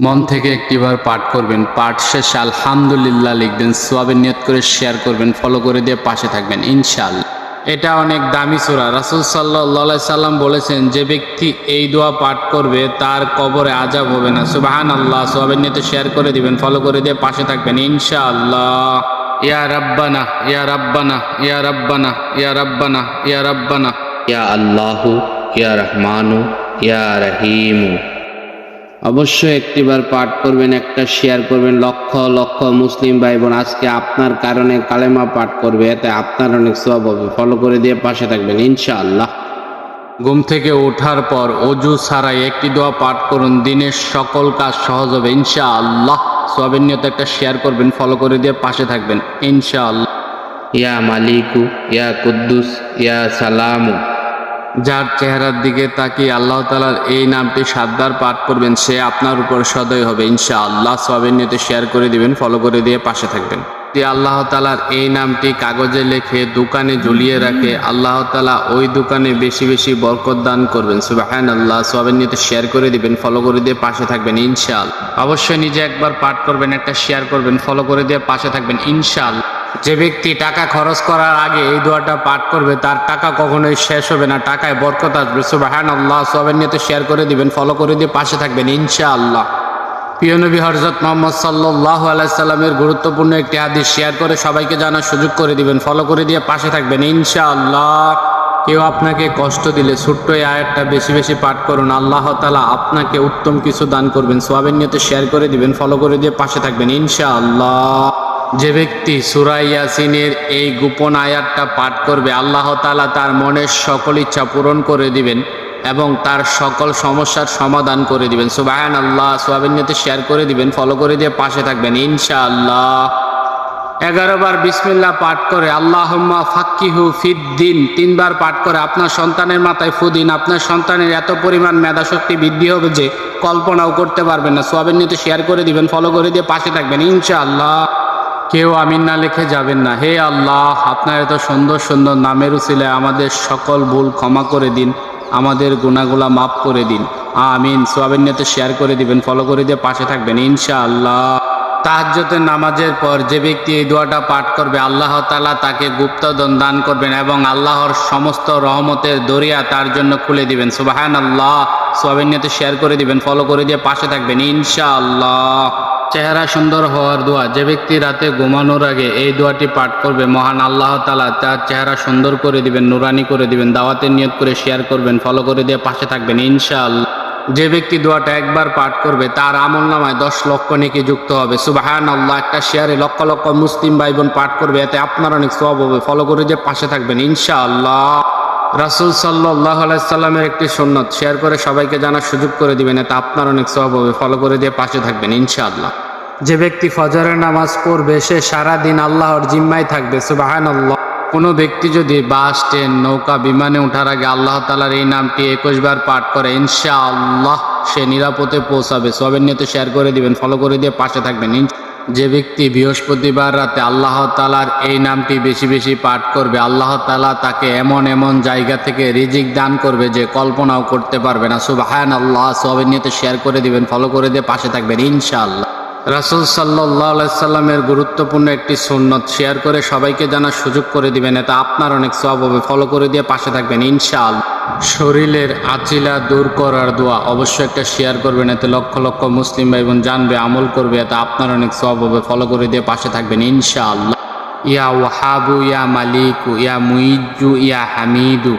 মন থেকে একটিবার পাঠ করবেন? পাঠ শেষে আলহামদুলিল্লাহ লিখবেন, সোয়াবের নিয়ত করে শেয়ার করবেন ফলো করে দিয়ে পাশে থাকবেন, ইনশাআল্লাহ। এটা অনেক দামি সুরা। রাসুল সাল্লাহ সাল্লাম বলেছেন, যে ব্যক্তি এই দোয়া পাঠ করবে, তার কবরে আজাব হবে না। সুবাহান আল্লাহ সোয়াবের নিয়তে শেয়ার করে দিবেন ফলো করে দিয়ে পাশে থাকবেন, ইনশাআল্লাহ। ইয়া রাব্বানা ইয়া রাব্বানা ইয়া রাব্বানা ইয়া রাব্বানা ইয়া রাব্বানা। ইয়া আল্লাহু, ইয়া রহমানু, ইয়া রহিমু। অবশ্যই একটিবার পাঠ করবেন একটা শেয়ার করবেন লক্ষ লক্ষ মুসলিম ভাই বোন আজকে আপনার কারণে কালেমা পাঠ করবে এতে আপনার অনেক সব হবে। ফলো করে দিয়ে পাশে থাকবেন ইনশাআল্লাহ। ঘুম থেকে ওঠার পর অজু ছাড়াই একটি দোয়া পাঠ করুন দিনের সকল কাজ সহজ হবে ইনশা আল্লাহ সোয়াবের নিয়ত একটা শেয়ার করবেন ফলো করে দিয়ে পাশে থাকবেন ইনশা আল্লাহ ইয়া মালিকু ইয়া কুদ্দুস ইয়া সালামু। যার চেহারার দিকে তাকিয়ে আল্লাহ তালার এই নামটি সাতবার পাঠ করবেন, সে আপনার উপর সদয় হবে ইনশা আল্লাহ সোয়াবের নিয়তে শেয়ার করে দিবেন ফলো করে দিয়ে পাশে থাকবেন। আল্লাহ তালার এই নামটি কাগজে লেখে দোকানে ঝুলিয়ে রাখে, আল্লাহ তালা ওই দোকানে বেশি বেশি বরকত দান করবেন সুবাহান আল্লাহ সোয়াবের নিয়তে শেয়ার করে দিবেন ফলো করে দিয়ে পাশে থাকবেন ইনশাল অবশ্যই নিজে একবার পাঠ করবেন, একটা শেয়ার করবেন ফলো করে দিয়ে পাশে থাকবেন ইনশাল যে ব্যক্তি টাকা খরচ করার আগে এই দোয়াটা পাঠ করবে, তার টাকা কখনোই শেষ হবে না। টাকায় বরকত আসবে। সুবাহান আল্লাহ সোয়াবের নিয়তে শেয়ার করে দিবেন ফলো করে দিয়ে পাশে থাকবেন, ইনশাআল্লাহ। প্রিয় নবী হরজত মোহাম্মদ সাল্লাহ আলাইসাল্লামের গুরুত্বপূর্ণ একটি হাদিস শেয়ার করে সবাইকে জানার সুযোগ করে দিবেন ফলো করে দিয়ে পাশে থাকবেন, ইনশাআল্লাহ। কেউ আপনাকে কষ্ট দিলে, ছোট্ট এই আয়াতটা বেশি বেশি পাঠ করুন। আল্লাহ তালা আপনাকে উত্তম কিছু দান করবেন সোয়াবের নিয়তে শেয়ার করে দিবেন ফলো করে দিয়ে পাশে থাকবেন, ইনশাআল্লাহ। যে ব্যক্তি সুরাই ইয়াসিনের এই গোপন আয়াতটা পাঠ করবে, আল্লাহ তালা তার মনের সকল ইচ্ছা পূরণ করে দিবেন এবং তার সকল সমস্যার সমাধান করে দিবেন। সুবাহান আল্লাহ সোয়াবিনিয়তে শেয়ার করে দিবেন ফলো করে দিয়ে পাশে থাকবেন, ইনশাআল্লাহ। এগারো বার বিসমিল্লাহ পাঠ করে, আল্লাহম্মা ফাক্কিহু ফিদ্দিন তিনবার পাঠ করে, আপনার সন্তানের মাথায় ফুদিন আপনার সন্তানের এত পরিমাণ মেধাশক্তি বৃদ্ধি হবে যে কল্পনাও করতে পারবেন না। সোয়াবের নিতে শেয়ার করে দিবেন ফলো করে দিয়ে পাশে থাকবেন, ইনশাআল্লাহ। কেউ আমিন না লিখে যাবেন না। হে আল্লাহ, আপনার এত সুন্দর সুন্দর নামের উচিলে আমাদের সকল ভুল ক্ষমা করে দিন, আমাদের গুণাগুলা মাফ করে দিন। আমিন। সোয়াবিন নিয়তে শেয়ার করে দিবেন ফলো করে দিয়ে পাশে থাকবেন, ইনশাআল্লাহ। তাহাজ্জতের নামাজের পর যে ব্যক্তি এই দোয়াটা পাঠ করবে, আল্লাহ তালা তাকে গুপ্তধন দান করবেন এবং আল্লাহর সমস্ত রহমতের দরিয়া তার জন্য খুলে দিবেন। সুবাহান আল্লাহ সোয়াবিন নিয়তে শেয়ার করে দিবেন ফলো করে দিয়ে পাশে থাকবেন, ইনশাআল্লাহ। চেহারা সুন্দর হওয়ার দোয়া। যে ব্যক্তি রাতে ঘুমানোর আগে এই দোয়াটি পাঠ করবে, মহান আল্লাহ তালা তার চেহারা সুন্দর করে দিবেন, নুরানি করে দিবেন, দাওয়াতের নিয়ত করে শেয়ার করবেন ফলো করে দিয়ে পাশে থাকবেন, ইনশাআল্লাহ। যে ব্যক্তি দোয়াটা একবার পাঠ করবে, তার আমল নামায় দশ লক্ষ নেকি যুক্ত হবে। সুবাহান আল্লাহ একটা শেয়ারে লক্ষ লক্ষ মুসলিম ভাই বোন পাঠ করবে, এতে আপনার অনেক সব হবে। ফলো করে দিয়ে পাশে থাকবেন, ইনশাআল্লাহ। রাসুল সাল্লাহ আলাইসাল্লামের একটি সুন্নত, শেয়ার করে সবাইকে জানার সুযোগ করে দিবেন, এতে আপনার অনেক সব হবে। ফলো করে দিয়ে পাশে থাকবেন, ইনশাআল্লাহ। যে ব্যক্তি ফজরের নামাজ পড়বে, সে সারাদিন আল্লাহর জিম্মায় থাকবে সুবাহান আল্লাহ কোনো ব্যক্তি যদি বাস, ট্রেন, নৌকা, বিমানে ওঠার আগে আল্লাহ তালার এই নামটি একুশ বার পাঠ করে ইনশা আল্লাহ সে নিরাপদে পৌঁছাবে। সবের নিয়তে শেয়ার করে দিবেন ফলো করে দিয়ে পাশে থাকবেন। যে ব্যক্তি বৃহস্পতিবার রাতে আল্লাহ তালার এই নামটি বেশি বেশি পাঠ করবে, আল্লাহ তালা তাকে এমন এমন জায়গা থেকে রিজিক দান করবে যে কল্পনাও করতে পারবে না। সুবাহান আল্লাহ সবের নিয়তে শেয়ার করে দিবেন ফলো করে দিয়ে পাশে থাকবেন, ইনশাআল্লাহ। রাসুল সাল্লাহ সাল্লামের গুরুত্বপূর্ণ একটি সুন্নত শেয়ার করে সবাইকে জানার সুযোগ করে দিবেন। এতে আপনার অনেক সব হবে। ফলো করে দিয়ে পাশে থাকবেন ইনশাল শরীরের আচিলা দূর করার দোয়া অবশ্যই একটা শেয়ার করবেন। এতে লক্ষ লক্ষ মুসলিম ভাই বোন জানবে, আমল করবে। এতে আপনার অনেক সব হবে। ফলো করে দিয়ে পাশে থাকবেন, ইনশাআল্লাহ। ইয়া ওয়াহাবু, ইয়া মালিকু, ইয়া মুইজু ইয়া হামিদু।